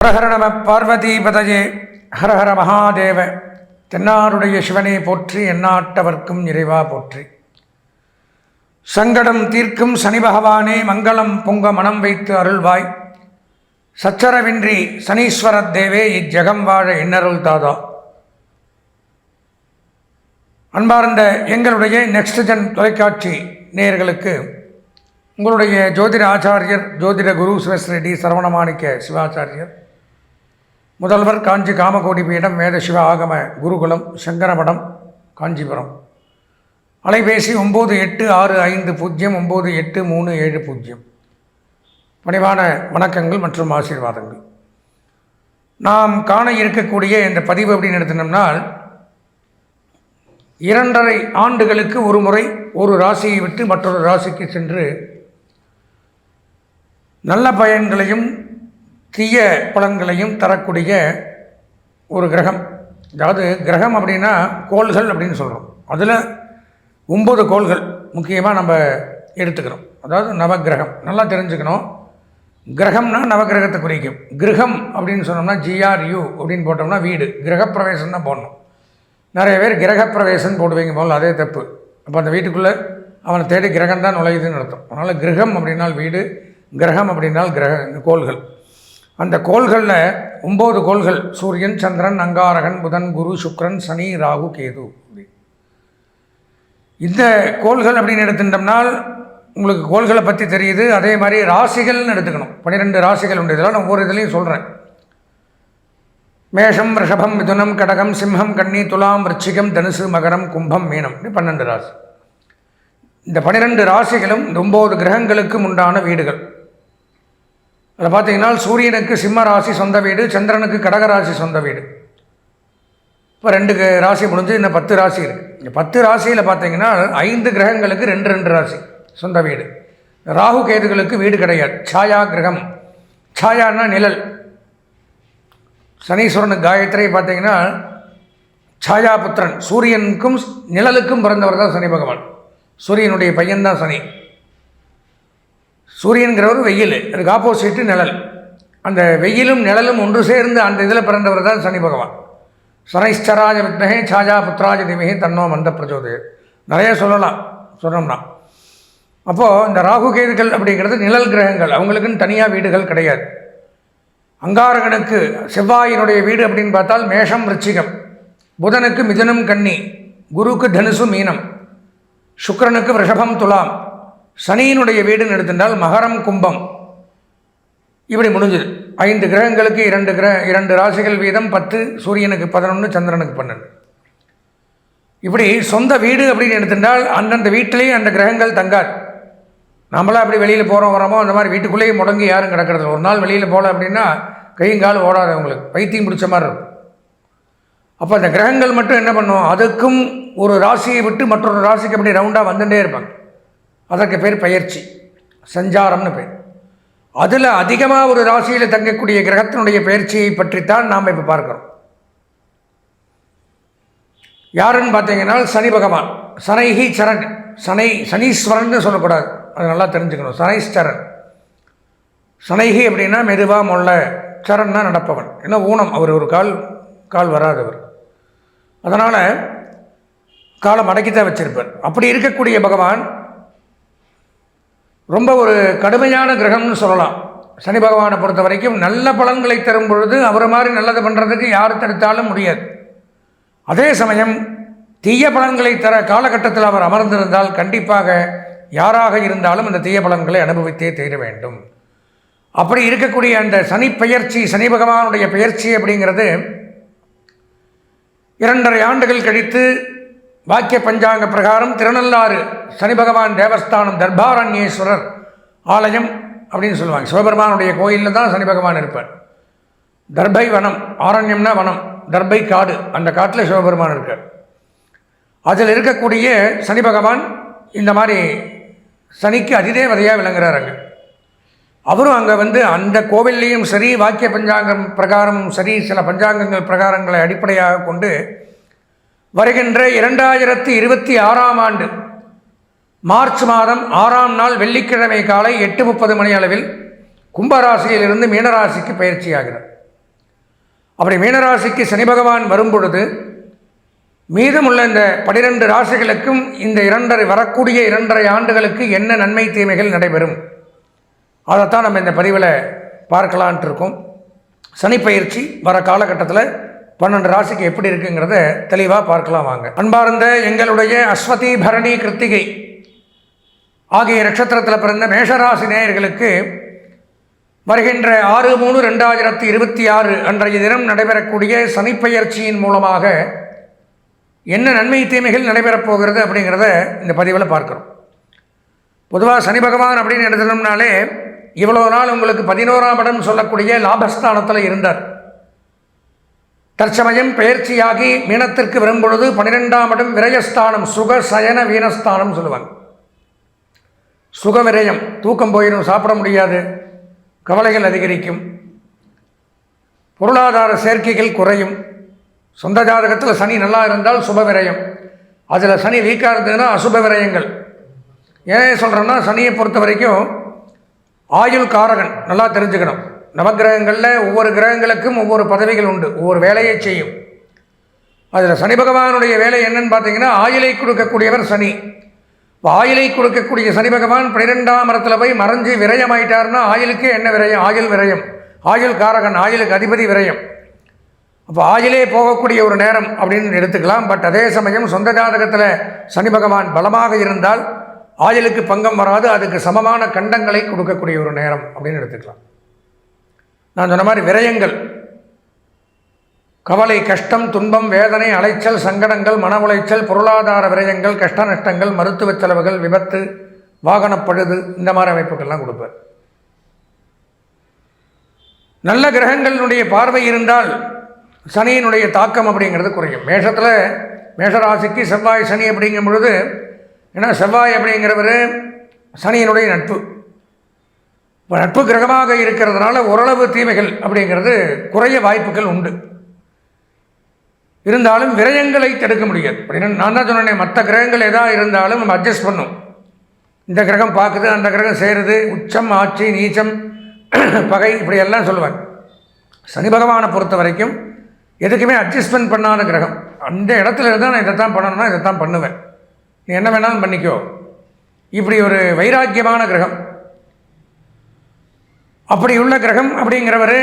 ஹரஹர நம பார்வதிபதையே ஹரஹர மகாதேவ தென்னாருடைய சிவனை போற்றி எந்நாட்டவர்க்கும் இறைவா போற்றி. சங்கடம் தீர்க்கும் சனி பகவானே மங்களம் பொங்க மனம் வைத்து அருள்வாய். சச்சரவின்றி சனீஸ்வரத் தேவே இஜ்ஜகம் வாழ இன்னருள் தாதா. அன்பார்ந்த எங்களுடைய நெக்ஸ்ட் ஜென் தொலைக்காட்சி நேயர்களுக்கு உங்களுடைய ஜோதிட ஆச்சாரியர் ஜோதிட குரு சிவஸ்ரெட்டி சரவணமாணிக்க சிவாச்சாரியர் முதல்வர் காஞ்சி காமகோடி பீடம் வேதசிவ ஆகம குருகுலம் சங்கரமடம் காஞ்சிபுரம். அலைபேசி ஒம்பது எட்டு ஆறு ஐந்து பூஜ்ஜியம் ஒம்பது எட்டு மூணு ஏழு பூஜ்ஜியம் பணிவான வணக்கங்கள் மற்றும் ஆசீர்வாதங்கள். நாம் காண இருக்கக்கூடிய இந்த பதிவு அப்படின்னு எடுத்தினோம்னால் இரண்டரை ஆண்டுகளுக்கு ஒரு முறை ஒரு ராசியை விட்டு மற்றொரு ராசிக்கு சென்று நல்ல பயன்களையும் தீய பலன்களையும் தரக்கூடிய ஒரு கிரகம். அதாவது கிரகம் அப்படின்னா கோள்கள் அப்படின்னு சொல்கிறோம் அதில் ஒம்பது கோள்கள் முக்கியமாக நம்ம எடுத்துக்கிறோம். அதாவது நவகிரகம். நல்லா தெரிஞ்சுக்கணும். கிரகம்னா நவகிரகத்தை குறிக்கும். கிரகம் அப்படின்னு சொன்னோம்னா ஜிஆர்யூ அப்படின்னு போட்டோம்னா வீடு. கிரகப்பிரவேசம் தான் போடணும். நிறைய பேர் கிரகப்பிரவேசம் போடுவீங்க போல் அதே தப்பு. அப்போ அந்த வீட்டுக்குள்ளே அவனை தேடி கிரகம் தான் நுழையுதுன்னு அர்த்தம். அதனால் கிரகம் அப்படின்னால் வீடு கிரகம் அப்படின்னால் கிரக கோள்கள். அந்த கோள்களில் ஒம்பது கோள்கள் சூரியன் சந்திரன் அங்காரகன் புதன் குரு சுக்ரன் சனி ராகு கேது. இந்த கோள்கள் அப்படின்னு எடுத்துட்டோம்னால் உங்களுக்கு கோள்களை பற்றி தெரியுது. அதே மாதிரி ராசிகள்னு எடுத்துக்கணும். பன்னிரெண்டு ராசிகள் உண்டு. இதெல்லாம் நான் ஒவ்வொரு இதுலேயும் சொல்கிறேன் மேஷம் ரிஷபம் மிதுனம் கடகம் சிம்ஹம் கன்னி துலாம் விருச்சிகம் தனுசு மகரம் கும்பம் மீனம். இப்படி பன்னெண்டு ராசி. இந்த பன்னிரெண்டு ராசிகளும் இந்த ஒம்பது கிரகங்களுக்கும் உண்டான வீடுகள். அதில் பார்த்தீங்கன்னா சூரியனுக்கு சிம்ம ராசி சொந்த வீடு சந்திரனுக்கு கடக ராசி சொந்த வீடு. இப்போ ரெண்டு க- ராசி முடிஞ்சு இன்னும் பத்து ராசி இருக்குது இந்த பத்து ராசியில் பார்த்தீங்கன்னா ஐந்து கிரகங்களுக்கு ரெண்டு ரெண்டு ராசி சொந்த வீடு. ராகு கேதுகளுக்கு வீடு கிடையாது. சாயா கிரகம். சாயான்னா நிழல். சனீஸ்வரனுக்கு காயத்ரி பார்த்தீங்கன்னா சாயாபுத்திரன். சூரியனுக்கும் நிழலுக்கும் பிறந்தவர் தான் சனி பகவான். சூரியனுடைய பையன்தான் சனி. சூரியன்கிறவர் வெயில் அதுக்கு ஆப்போசிட்டு நிழல். அந்த வெயிலும் நிழலும் ஒன்று சேர்ந்து அந்த இதில் பிறந்தவர் தான் சனி பகவான். சனைஸ்சராஜ வித்மகே சாஜா புத்ராஜ திமகே தன்னோ மந்த பிரச்சோதய நிறைய சொல்லலாம் சொன்னோம்னா. அப்போது இந்த ராகு கேதுகள் அப்படிங்கிறது நிழல் கிரகங்கள் அவங்களுக்குன்னு தனியாக வீடுகள் கிடையாது. அங்காரகனுக்கு செவ்வாயினுடைய வீடு அப்படின்னு பார்த்தால் மேஷம் ரிச்சிகம் புதனுக்கு மிதுனம் கன்னி குருக்கு தனுசு மீனம் சுக்கரனுக்கு ரிஷபம் துலாம். சனியினுடைய வீடுன்னு எடுத்திருந்தால் மகரம் கும்பம். இப்படி முடிஞ்சது. ஐந்து கிரகங்களுக்கு இரண்டு கிரக இரண்டு ராசிகள் வீதம் பத்து சூரியனுக்கு பதினொன்று சந்திரனுக்கு பன்னெண்டு. இப்படி சொந்த வீடு அப்படின்னு எடுத்திருந்தால் அந்தந்த வீட்டிலேயே அந்த கிரகங்கள் தங்காது. நம்மளாம் அப்படி வெளியில் போகிறோம் வரோமோ அந்த மாதிரி வீட்டுக்குள்ளேயே முடங்கி யாரும் கிடக்கிறது ஒரு நாள் வெளியில் போகல அப்படின்னா கையும் ஓடாது அவங்களுக்கு. பைத்தியம் பிடிச்ச மாதிரி இருக்கும். அப்போ அந்த கிரகங்கள் மட்டும் என்ன பண்ணும்? அதுக்கும் ஒரு ராசியை விட்டு மற்றொரு ராசிக்கு அப்படி ரவுண்டாக வந்துட்டே இருப்பாங்க. அதற்கு பேர் பயிற்சி சஞ்சாரம்னு பேர். அதில் அதிகமாக ஒரு ராசியில் தங்கக்கூடிய கிரகத்தினுடைய பயிற்சியை பற்றித்தான் நாம் இப்போ பார்க்குறோம். யாருன்னு பார்த்தீங்கன்னா சனி பகவான். சனைஹி சரண். சனை சனீஸ்வரன் சொல்லக்கூடாது. அது நல்லா தெரிஞ்சுக்கணும். சனைஸ்வரன் சனைஹி அப்படின்னா மெதுவாக முள்ள சரண்னா நடப்பவன். ஏன்னா ஊனம். அவர் ஒரு கால் கால் வராதவர். அதனால் காலை அடக்கித்தான் வச்சிருப்பார். அப்படி இருக்கக்கூடிய பகவான் ரொம்ப ஒரு கடுமையான கிரகம்னு சொல்லலாம். சனி பகவானை பொறுத்த வரைக்கும் நல்ல பலன்களை தரும் பொழுது அவரை மாதிரி நல்லது பண்ணுறதுக்கு யார் தடுத்தாலும் முடியாது. அதே சமயம் தீய பலன்களை தர காலகட்டத்தில் அவர் அமர்ந்திருந்தால் கண்டிப்பாக யாராக இருந்தாலும் அந்த தீய பலன்களை அனுபவித்தே தீர வேண்டும். அப்படி இருக்கக்கூடிய அந்த சனி பெயர்ச்சி சனி பகவானுடைய பெயர்ச்சி அப்படிங்கிறது இரண்டரை ஆண்டுகள் கழித்து வாக்கிய பஞ்சாங்க பிரகாரம் திருநள்ளாறு சனி பகவான் தேவஸ்தானம் தர்பாரண்யேஸ்வரர் ஆலயம் அப்படின்னு சொல்லுவாங்க. சிவபெருமானுடைய கோயிலில் தான் சனி பகவான் இருப்பார். தர்பை வனம் ஆரண்யம்னா வனம் தர்பை காடு அந்த காட்டில் சிவபெருமான் இருக்கார். அதில் இருக்கக்கூடிய சனி பகவான் இந்த மாதிரி சனிக்கு அதிதேவதையாக விளங்குறார் அங்கே. அவரும் அங்கே வந்து அந்த கோவில்லையும் சரி வாக்கிய பஞ்சாங்கம் பிரகாரமும் சரி சில பஞ்சாங்கங்கள் பிரகாரங்களை அடிப்படையாக கொண்டு வருகின்ற இரண்டாயிரத்தி இருபத்தி ஆறாம் ஆண்டு மார்ச் மாதம் ஆறாம் நாள் வெள்ளிக்கிழமை காலை எட்டு முப்பது மணி அளவில் கும்பராசியிலிருந்து மீனராசிக்கு பயிற்சியாகிறார். அப்படி மீனராசிக்கு சனி பகவான் வரும் பொழுது மீதமுள்ள இந்த பனிரெண்டு ராசிகளுக்கும் இந்த இரண்டரை வரக்கூடிய இரண்டரை ஆண்டுகளுக்கு என்ன நன்மை தீமைகள் நடைபெறும்? அதைத்தான் நம்ம இந்த பதிவில் பார்க்கலான்ட்டு இருக்கோம். சனிப்பயிற்சி வர காலகட்டத்தில் பன்னெண்டு ராசிக்கு எப்படி இருக்குங்கிறத தெளிவாக பார்க்கலாம் வாங்க. அன்பார்ந்த எங்களுடைய அஸ்வதி பரணி கிருத்திகை ஆகிய நட்சத்திரத்தில் பிறந்த மேஷராசி நேயர்களுக்கு வருகின்ற ஆறு மூணு ரெண்டாயிரத்தி இருபத்தி ஆறு அன்றைய தினம் நடைபெறக்கூடிய சனிப்பெயர்ச்சியின் மூலமாக என்ன நன்மை தீமைகள் நடைபெறப் போகிறது அப்படிங்கிறத இந்த பதிவில் பார்க்குறோம். பொதுவாக சனி பகவான் அப்படின்னு எடுத்துனோம்னாலே இவ்வளோ நாள் உங்களுக்கு பதினோராம் இடம் சொல்லக்கூடிய லாபஸ்தானத்தில் இருந்தார். தற்சமயம் பயிற்சியாகி மீனத்திற்கு வரும்பொழுது பன்னிரெண்டாம் இடம் விரயஸ்தானம் சுக சயன வீணஸ்தானம் சொல்லுவாங்க. சுக விரயம் தூக்கம் போயிடும் சாப்பிட முடியாது கவலைகள் அதிகரிக்கும். பொருளாதார சேர்க்கைகள் குறையும். சொந்த ஜாதகத்தில் சனி நல்லா இருந்தால் சுப விரயம் அதில் சனி வீக்காக இருந்ததுன்னா அசுப விரயங்கள் ஏன் சொல்கிறேன்னா சனியை பொறுத்த வரைக்கும் ஆயுள் காரகன் நல்லா தெரிஞ்சுக்கணும். நவகிரகங்களில் ஒவ்வொரு கிரகங்களுக்கும் ஒவ்வொரு பதவிகள் உண்டு. ஒவ்வொரு வேலையை செய்யும். அதில் சனி பகவானுடைய வேலை என்னன்னு பார்த்தீங்கன்னா ஆயிலை கொடுக்கக்கூடியவர் சனி. இப்போ கொடுக்கக்கூடிய சனி பகவான் பன்னிரெண்டாம் மரத்தில் போய் மறைஞ்சு விரயமாயிட்டார்னா ஆயிலுக்கு என்ன விரயம்? ஆயுள் விரயம். ஆயுள் காரகன் ஆயுளுக்கு அதிபதி விரயம். அப்போ ஆயிலே போகக்கூடிய ஒரு நேரம் அப்படின்னு எடுத்துக்கலாம். பட் அதே சமயம் சொந்த ஜாதகத்தில் சனி பகவான் பலமாக இருந்தால் ஆயுளுக்கு பங்கம் வராது. அதுக்கு சமமான கண்டங்களை கொடுக்கக்கூடிய ஒரு நேரம் அப்படின்னு எடுத்துக்கலாம். நான் சொன்ன மாதிரி விரயங்கள். கவலை கஷ்டம் துன்பம் வேதனை அலைச்சல் சங்கடங்கள் மன உளைச்சல் பொருளாதார விரயங்கள் கஷ்ட நஷ்டங்கள் மருத்துவ செலவுகள் விபத்து வாகனப்பழுது இந்த மாதிரி அமைப்புகள்லாம் கொடுப்பேன். நல்ல கிரகங்களினுடைய பார்வை இருந்தால் சனியினுடைய தாக்கம் அப்படிங்கிறது குறையும். மேஷத்தில் மேஷராசிக்கு செவ்வாய் சனி அப்படிங்கும் பொழுது ஏன்னா செவ்வாய் அப்படிங்கிறவர் சனியினுடைய நட்பு. நட்பு கிரகமாக இருக்கிறதுனால ஓரளவு தீமைகள் அப்படிங்கிறது குறைய வாய்ப்புகள் உண்டு. இருந்தாலும் விரயங்களை தடுக்க முடியாது. அப்படின்னா நான் தான் சொன்னேன் மற்ற கிரகங்கள் எதாக இருந்தாலும் நம்ம அட்ஜஸ்ட் பண்ணும். இந்த கிரகம் பார்க்குது அந்த கிரகம் சேருது உச்சம் ஆட்சி நீச்சம் பகை இப்படியெல்லாம் சொல்லுவேன் சனி பகவானை பொறுத்த வரைக்கும் எதுக்குமே அட்ஜஸ்ட்மெண்ட் பண்ணாத கிரகம். அந்த இடத்துல இருந்தால் நான் இதை தான் பண்ணணும்னா இதை தான் பண்ணுவேன். நீ என்ன வேணாலும் பண்ணிக்கோ. இப்படி ஒரு வைராக்கியமான கிரகம். அப்படி உள்ள கிரகம் அப்படிங்கிறவர்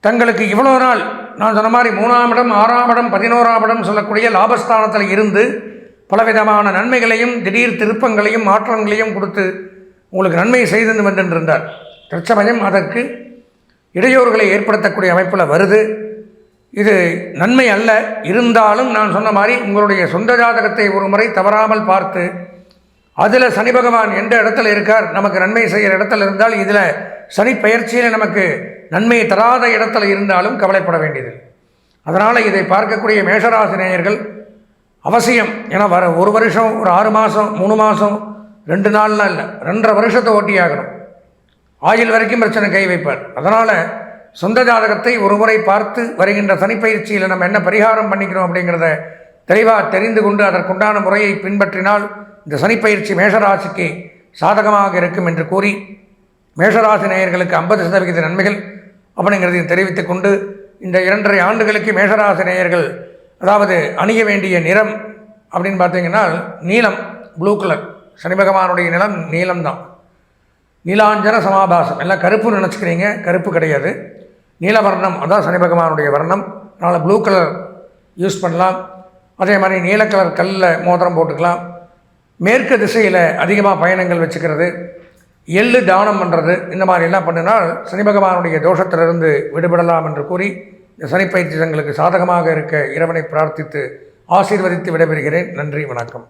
தங்களுக்கு இவ்வளோ நாள் நான் சொன்ன மாதிரி மூணாம் இடம் ஆறாம் இடம் பதினோராம் இடம் சொல்லக்கூடிய லாபஸ்தானத்தில் இருந்து பலவிதமான நன்மைகளையும் திடீர் திருப்பங்களையும் மாற்றங்களையும் கொடுத்து உங்களுக்கு நன்மை செய்து வந்துருந்தார் தற்சமயம் அதற்கு இடையூறுகளை ஏற்படுத்தக்கூடிய அமைப்பில் வருது. இது நன்மை அல்ல இருந்தாலும் நான் சொன்ன மாதிரி உங்களுடைய சொந்த ஜாதகத்தை ஒரு முறை தவறாமல் பார்த்து அதில் சனி பகவான் எந்த இடத்துல இருக்கார் நமக்கு நன்மை செய்கிற இடத்துல இருந்தால் இதில் சனி பயிற்சியில் நமக்கு நன்மையை தராத இடத்துல இருந்தாலும் கவலைப்பட வேண்டியது அதனால் இதை பார்க்கக்கூடிய மேஷராசினேயர்கள் அவசியம். ஏன்னா வர ஒரு வருஷம் ஒரு ஆறு மாதம் மூணு மாதம் ரெண்டு நாள்லாம் இல்லை. ரெண்டரை வருஷத்தை ஓட்டியாகணும் ஆயில் வரைக்கும் பிரச்சனை கை வைப்பார். அதனால் சொந்த ஜாதகத்தை ஒரு முறை பார்த்து வருகின்ற சனிப்பயிற்சியில் நம்ம என்ன பரிகாரம் பண்ணிக்கிறோம் அப்படிங்கிறத தெளிவாக தெரிந்து கொண்டு அதற்குண்டான முறையை பின்பற்றினால் இந்த சனிப்பயிற்சி மேஷராசிக்கு சாதகமாக இருக்கும் என்று கூறி மேஷராசி நேயர்களுக்கு ஐம்பது சதவிகித நன்மைகள் அப்படிங்கிறதையும் தெரிவித்துக் கொண்டு இந்த இரண்டரை ஆண்டுகளுக்கு மேஷராசி நேயர்கள் அதாவது அணிய வேண்டிய நிறம் அப்படின்னு பார்த்தீங்கன்னா நீலம் ப்ளூ கலர் சனி பகவானுடைய நிலம் நீளம்தான் நீலாஞ்சன சமாபாசம். எல்லாம் கருப்பு நினச்சிக்கிறீங்க கருப்பு கிடையாது. நீலவர்ணம் அதான் சனி பகவானுடைய வர்ணம். அதனால் ப்ளூ கலர் யூஸ் பண்ணலாம். அதே மாதிரி நீல கலர் கல்லில் மோதிரம் போட்டுக்கலாம். மேற்கு திசையில் அதிகமாக பயணங்கள் வச்சுக்கிறது எள்ளு தானம் பண்ணுறது இந்த மாதிரி எல்லாம் பண்ணினால் சனி பகவானுடைய தோஷத்திலிருந்து விடுபடலாம் என்று கூறி இந்த சனிப்பயிற்சி தங்களுக்கு சாதகமாக இருக்க இறைவனை பிரார்த்தித்து ஆசீர்வதித்து விடைபெறுகிறேன். நன்றி வணக்கம்.